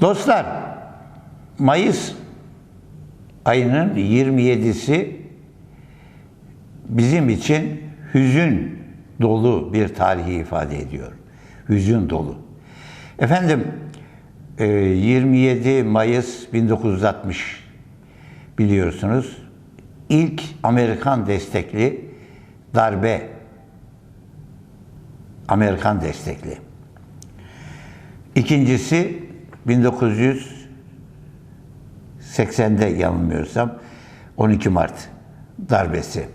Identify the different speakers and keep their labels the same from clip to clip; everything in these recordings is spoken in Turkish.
Speaker 1: Dostlar, Mayıs ayının 27'si bizim için hüzün dolu bir tarihi ifade ediyor. Hüzün dolu. Efendim, e, 27 Mayıs 1960 biliyorsunuz ilk Amerikan destekli darbe Amerikan destekli. İkincisi 1980'de yanılmıyorsam 12 Mart darbesi.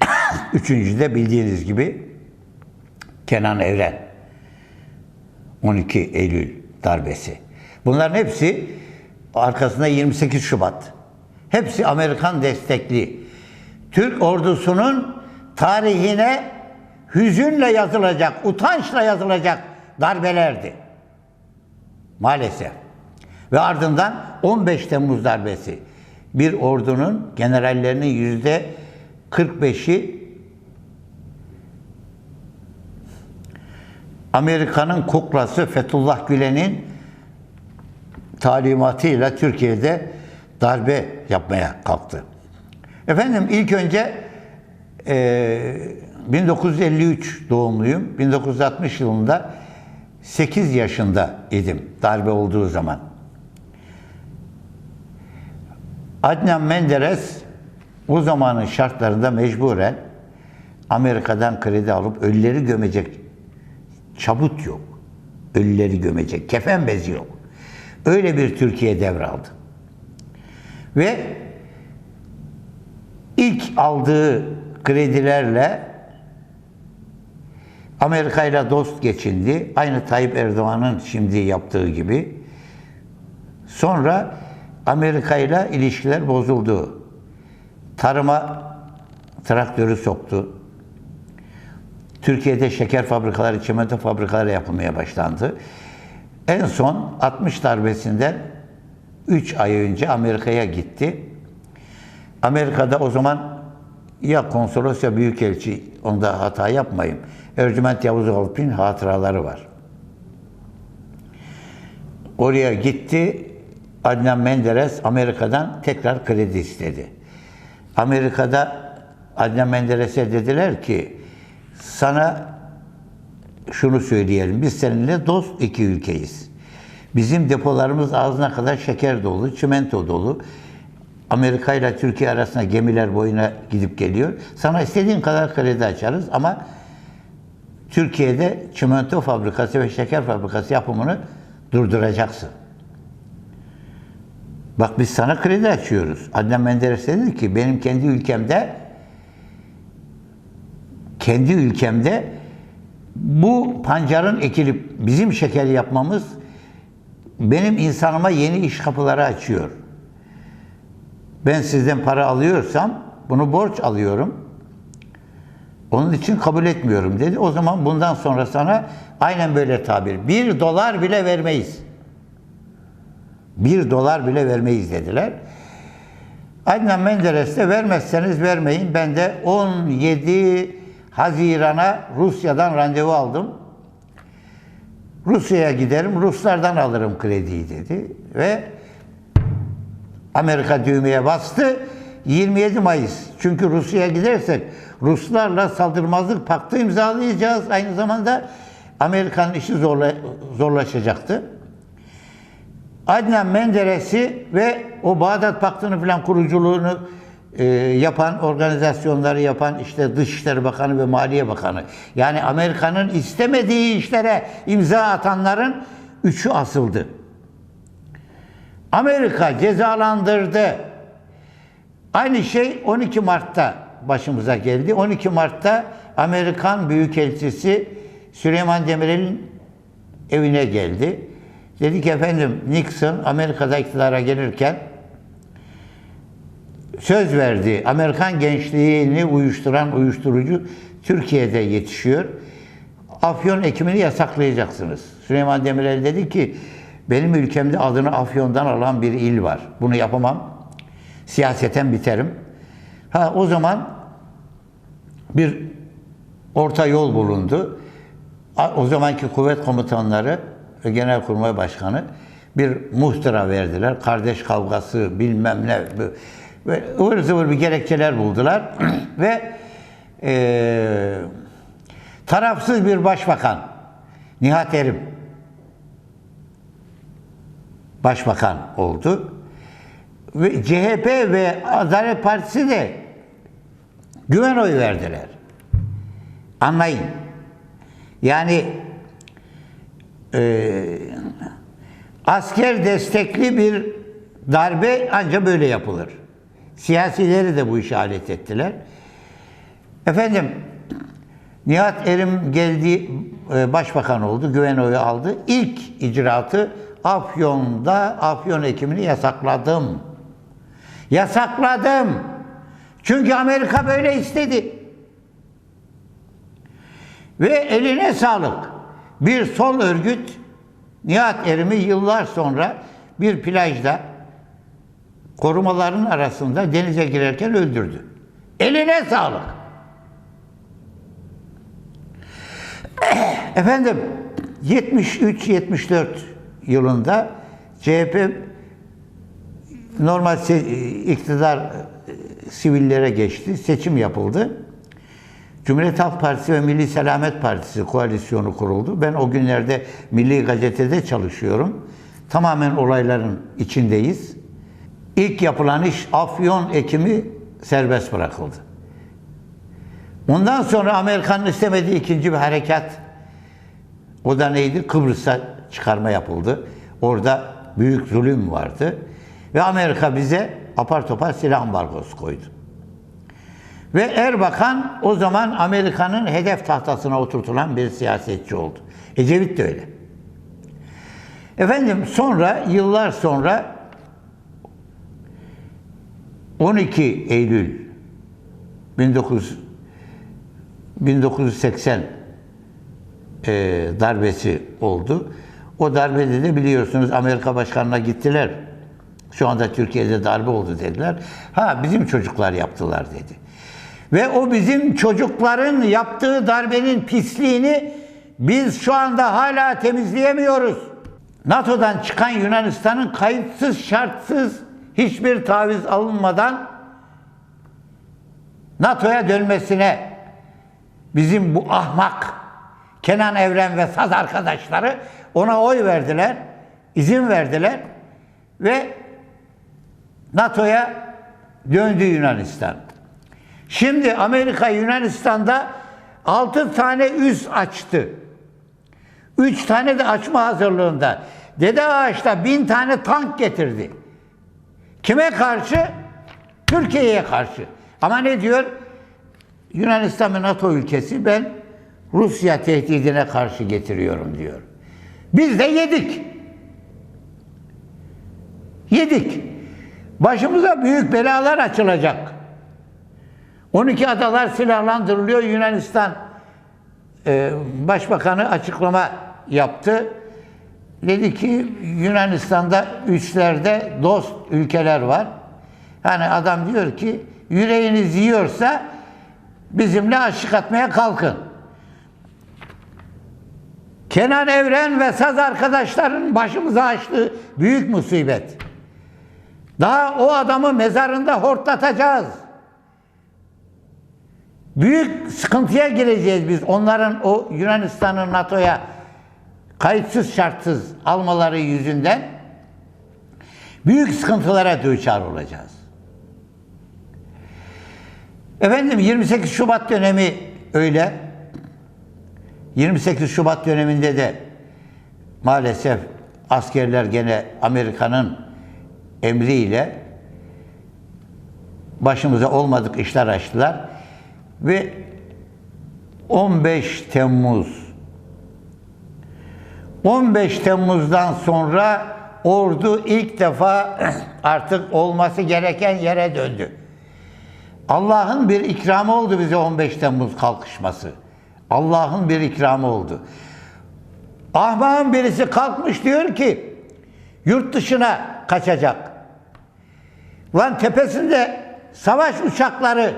Speaker 1: Üçüncü de bildiğiniz gibi Kenan Evren 12 Eylül darbesi. Bunların hepsi arkasında 28 Şubat. Hepsi Amerikan destekli. Türk ordusunun tarihine hüzünle yazılacak, utançla yazılacak darbelerdi. Maalesef. Ve ardından 15 Temmuz darbesi. Bir ordunun generallerinin yüzde 45'i Amerika'nın kuklası Fethullah Gülen'in talimatıyla Türkiye'de darbe yapmaya kalktı. Efendim ilk önce e, 1953 doğumluyum. 1960 yılında 8 yaşında idim darbe olduğu zaman. Adnan Menderes o zamanın şartlarında mecburen Amerika'dan kredi alıp ölüleri gömecek çabut yok. Ölüleri gömecek kefen bezi yok. Öyle bir Türkiye devraldı. Ve ilk aldığı kredilerle Amerika ile dost geçindi. Aynı Tayyip Erdoğan'ın şimdi yaptığı gibi. Sonra Amerika ile ilişkiler bozuldu. Tarıma traktörü soktu. Türkiye'de şeker fabrikaları, çimento fabrikaları yapılmaya başlandı. En son 60 darbesinden 3 ay önce Amerika'ya gitti. Amerika'da o zaman ya konsolos ya büyükelçi onda hata yapmayın. Ercüment Yavuz Alp'in hatıraları var. Oraya gitti. Adnan Menderes Amerika'dan tekrar kredi istedi. Amerika'da Adnan Menderes'e dediler ki sana şunu söyleyelim. Biz seninle dost iki ülkeyiz. Bizim depolarımız ağzına kadar şeker dolu, çimento dolu. Amerika ile Türkiye arasında gemiler boyuna gidip geliyor. Sana istediğin kadar kredi açarız ama Türkiye'de çimento fabrikası ve şeker fabrikası yapımını durduracaksın. Bak biz sana kredi açıyoruz. Adnan Menderes dedi ki benim kendi ülkemde kendi ülkemde bu pancarın ekilip bizim şeker yapmamız benim insanıma yeni iş kapıları açıyor. Ben sizden para alıyorsam bunu borç alıyorum. Onun için kabul etmiyorum dedi. O zaman bundan sonra sana aynen böyle tabir. Bir dolar bile vermeyiz. Bir dolar bile vermeyiz dediler. Adnan Menderes de vermezseniz vermeyin. Ben de 17 Haziran'a Rusya'dan randevu aldım. Rusya'ya giderim, Ruslardan alırım krediyi dedi. Ve Amerika düğmeye bastı. 27 Mayıs. Çünkü Rusya'ya gidersek Ruslarla saldırmazlık paktı imzalayacağız. Aynı zamanda Amerika'nın işi zorla, zorlaşacaktı. Adnan Menderes'i ve o Bağdat Paktı'nı falan kuruculuğunu e, yapan, organizasyonları yapan işte Dışişleri Bakanı ve Maliye Bakanı. Yani Amerika'nın istemediği işlere imza atanların üçü asıldı. Amerika cezalandırdı. Aynı şey 12 Mart'ta başımıza geldi. 12 Mart'ta Amerikan Büyükelçisi Süleyman Demirel'in evine geldi. Dedi ki efendim Nixon Amerika'da iktidara gelirken söz verdi. Amerikan gençliğini uyuşturan uyuşturucu Türkiye'de yetişiyor. Afyon ekimini yasaklayacaksınız. Süleyman Demirel dedi ki benim ülkemde adını Afyon'dan alan bir il var. Bunu yapamam. Siyaseten biterim. Ha o zaman bir orta yol bulundu. O zamanki kuvvet komutanları ve Genelkurmay Başkanı bir muhtıra verdiler. Kardeş kavgası bilmem ne. Ve ıvır zıvır bir gerekçeler buldular. Ve eee, tarafsız bir başbakan Nihat Erim başbakan oldu. Ve CHP ve Adalet Partisi de güven oyu verdiler. Anlayın. Yani eee, asker destekli bir darbe ancak böyle yapılır. Siyasileri de bu işe alet ettiler. Efendim, Nihat Erim geldi, e, başbakan oldu, güven oyu aldı. İlk icraatı Afyon'da Afyon ekimini yasakladım. Yasakladım. Çünkü Amerika böyle istedi. Ve eline sağlık. Bir sol örgüt Nihat Erim'i yıllar sonra bir plajda korumaların arasında denize girerken öldürdü. Eline sağlık. Efendim 73-74 yılında CHP normal iktidar e, sivillere geçti. Seçim yapıldı. Cumhuriyet Halk Partisi ve Milli Selamet Partisi koalisyonu kuruldu. Ben o günlerde Milli Gazete'de çalışıyorum. Tamamen olayların içindeyiz. İlk yapılan iş Afyon ekimi serbest bırakıldı. Ondan sonra Amerika'nın istemediği ikinci bir harekat o da neydi? Kıbrıs'a çıkarma yapıldı. Orada büyük zulüm vardı. Ve Amerika bize apar topar silah ambargosu koydu. Ve Erbakan o zaman Amerika'nın hedef tahtasına oturtulan bir siyasetçi oldu. Ecevit de öyle. Efendim sonra yıllar sonra 12 Eylül 19 1980 e, darbesi oldu. O darbede de biliyorsunuz Amerika Başkanı'na gittiler. Şu anda Türkiye'de darbe oldu dediler. Ha bizim çocuklar yaptılar dedi. Ve o bizim çocukların yaptığı darbenin pisliğini biz şu anda hala temizleyemiyoruz. NATO'dan çıkan Yunanistan'ın kayıtsız şartsız hiçbir taviz alınmadan NATO'ya dönmesine bizim bu ahmak Kenan Evren ve Saz arkadaşları ona oy verdiler, izin verdiler ve NATO'ya döndü Yunanistan. Şimdi Amerika Yunanistan'da 6 tane üs açtı. 3 tane de açma hazırlığında. Dede Ağaç'ta bin tane tank getirdi. Kime karşı? Türkiye'ye karşı. Ama ne diyor? Yunanistan bir NATO ülkesi ben Rusya tehdidine karşı getiriyorum diyor. Biz de yedik. Yedik. Başımıza büyük belalar açılacak. 12 adalar silahlandırılıyor. Yunanistan e, Başbakanı açıklama yaptı. Dedi ki Yunanistan'da üslerde dost ülkeler var. Hani adam diyor ki yüreğiniz yiyorsa bizimle aşık atmaya kalkın. Kenan Evren ve saz arkadaşların başımıza açtığı büyük musibet. Daha o adamı mezarında hortlatacağız. Büyük sıkıntıya gireceğiz biz. Onların o Yunanistan'ın NATO'ya kayıtsız şartsız almaları yüzünden büyük sıkıntılara düçar olacağız. Efendim 28 Şubat dönemi öyle. 28 Şubat döneminde de maalesef askerler gene Amerika'nın emriyle başımıza olmadık işler açtılar ve 15 Temmuz 15 Temmuz'dan sonra ordu ilk defa artık olması gereken yere döndü. Allah'ın bir ikramı oldu bize 15 Temmuz kalkışması. Allah'ın bir ikramı oldu. Ahmak'ın birisi kalkmış diyor ki yurt dışına kaçacak. Lan tepesinde savaş uçakları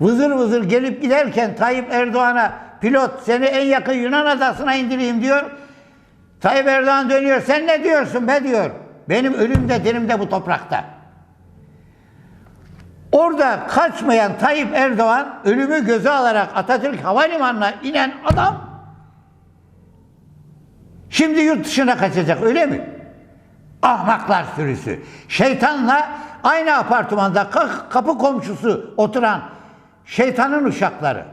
Speaker 1: vızır vızır gelip giderken Tayyip Erdoğan'a pilot seni en yakın Yunan adasına indireyim diyor. Tayyip Erdoğan dönüyor. Sen ne diyorsun be diyor. Benim ölüm de dirim de bu toprakta. Orada kaçmayan Tayyip Erdoğan ölümü göze alarak Atatürk Havalimanı'na inen adam şimdi yurt dışına kaçacak öyle mi? Ahmaklar sürüsü. Şeytanla aynı apartmanda ka- kapı komşusu oturan şeytanın uşakları.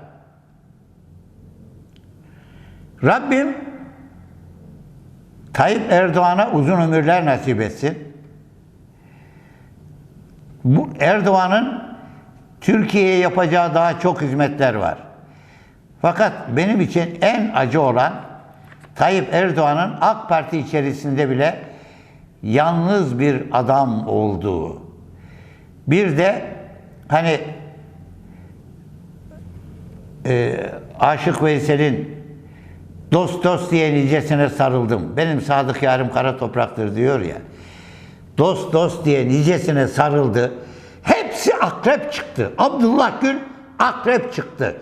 Speaker 1: Rabbim Tayyip Erdoğan'a uzun ömürler nasip etsin. Bu Erdoğan'ın Türkiye'ye yapacağı daha çok hizmetler var. Fakat benim için en acı olan Tayyip Erdoğan'ın AK Parti içerisinde bile yalnız bir adam olduğu. Bir de hani e, Aşık Veysel'in dost dost diye nicesine sarıldım. Benim sadık yarım kara topraktır diyor ya. Dost dost diye nicesine sarıldı. Hepsi akrep çıktı. Abdullah Gül akrep çıktı.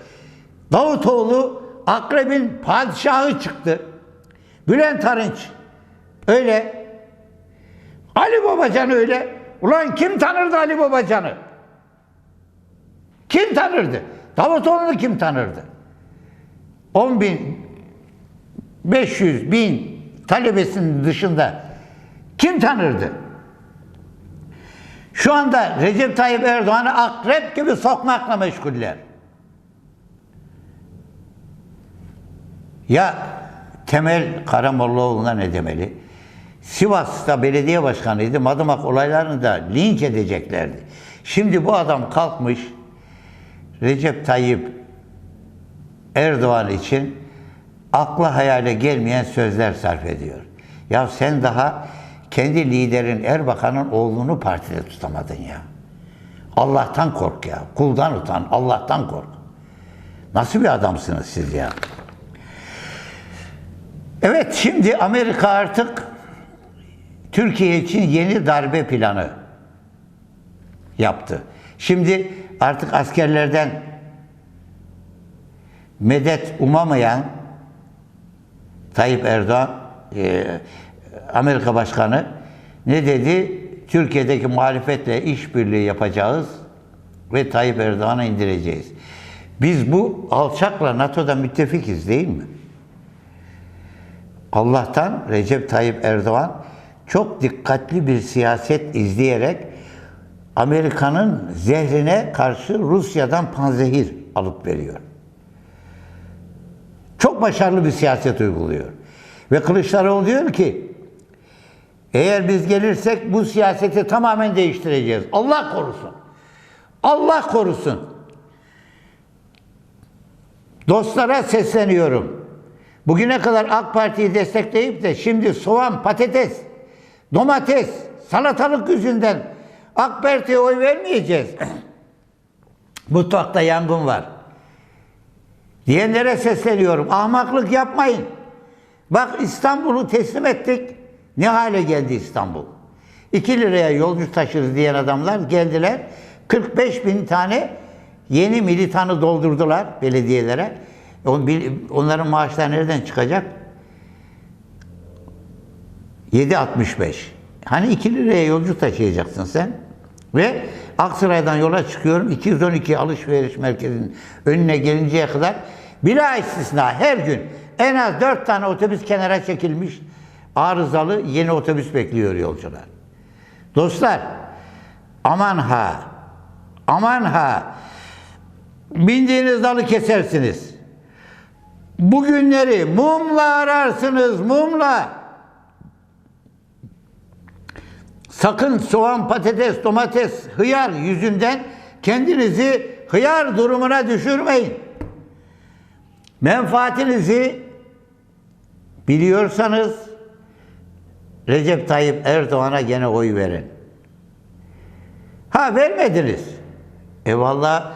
Speaker 1: Davutoğlu akrebin padişahı çıktı. Bülent Arınç öyle. Ali Babacan öyle. Ulan kim tanırdı Ali Babacan'ı? Kim tanırdı? Davutoğlu'nu kim tanırdı? 10 bin, 500 bin talebesinin dışında kim tanırdı? Şu anda Recep Tayyip Erdoğan'ı akrep gibi sokmakla meşguller. Ya Temel Karamollaoğlu'na ne demeli? Sivas'ta belediye başkanıydı. Madımak olaylarını da linç edeceklerdi. Şimdi bu adam kalkmış Recep Tayyip Erdoğan için akla hayale gelmeyen sözler sarf ediyor. Ya sen daha kendi liderin Erbakan'ın oğlunu partide tutamadın ya. Allah'tan kork ya. Kuldan utan, Allah'tan kork. Nasıl bir adamsınız siz ya? Evet şimdi Amerika artık Türkiye için yeni darbe planı yaptı. Şimdi artık askerlerden medet umamayan Tayyip Erdoğan e, Amerika Başkanı ne dedi? Türkiye'deki muhalefetle işbirliği yapacağız ve Tayyip Erdoğan'ı indireceğiz. Biz bu alçakla NATO'da müttefikiz değil mi? Allah'tan Recep Tayyip Erdoğan çok dikkatli bir siyaset izleyerek Amerika'nın zehrine karşı Rusya'dan panzehir alıp veriyor. Çok başarılı bir siyaset uyguluyor. Ve Kılıçdaroğlu diyor ki eğer biz gelirsek bu siyaseti tamamen değiştireceğiz. Allah korusun. Allah korusun. Dostlara sesleniyorum. Bugüne kadar AK Parti'yi destekleyip de şimdi soğan, patates, domates, salatalık yüzünden AK Parti'ye oy vermeyeceğiz. Mutfakta yangın var. Diyenlere sesleniyorum. Ahmaklık yapmayın. Bak İstanbul'u teslim ettik. Ne hale geldi İstanbul? 2 liraya yolcu taşırız diyen adamlar geldiler. 45 bin tane yeni militanı doldurdular belediyelere. Onların maaşları nereden çıkacak? 7.65. Hani 2 liraya yolcu taşıyacaksın sen? Ve Aksaray'dan yola çıkıyorum. 212 alışveriş merkezinin önüne gelinceye kadar bila istisna her gün en az 4 tane otobüs kenara çekilmiş. Arızalı yeni otobüs bekliyor yolcular. Dostlar aman ha aman ha bindiğiniz dalı kesersiniz. Bugünleri mumla ararsınız mumla. Sakın soğan, patates, domates, hıyar yüzünden kendinizi hıyar durumuna düşürmeyin. Menfaatinizi biliyorsanız Recep Tayyip Erdoğan'a gene oy verin. Ha vermediniz. E valla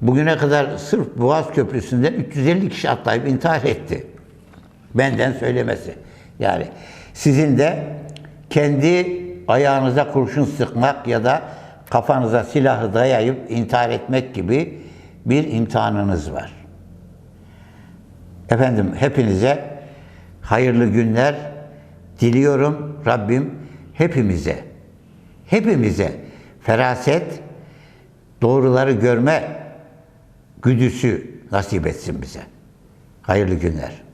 Speaker 1: bugüne kadar sırf Boğaz Köprüsü'nden 350 kişi atlayıp intihar etti. Benden söylemesi. Yani sizin de kendi ayağınıza kurşun sıkmak ya da kafanıza silahı dayayıp intihar etmek gibi bir imtihanınız var. Efendim hepinize hayırlı günler, Diliyorum Rabbim hepimize, hepimize feraset, doğruları görme güdüsü nasip etsin bize. Hayırlı günler.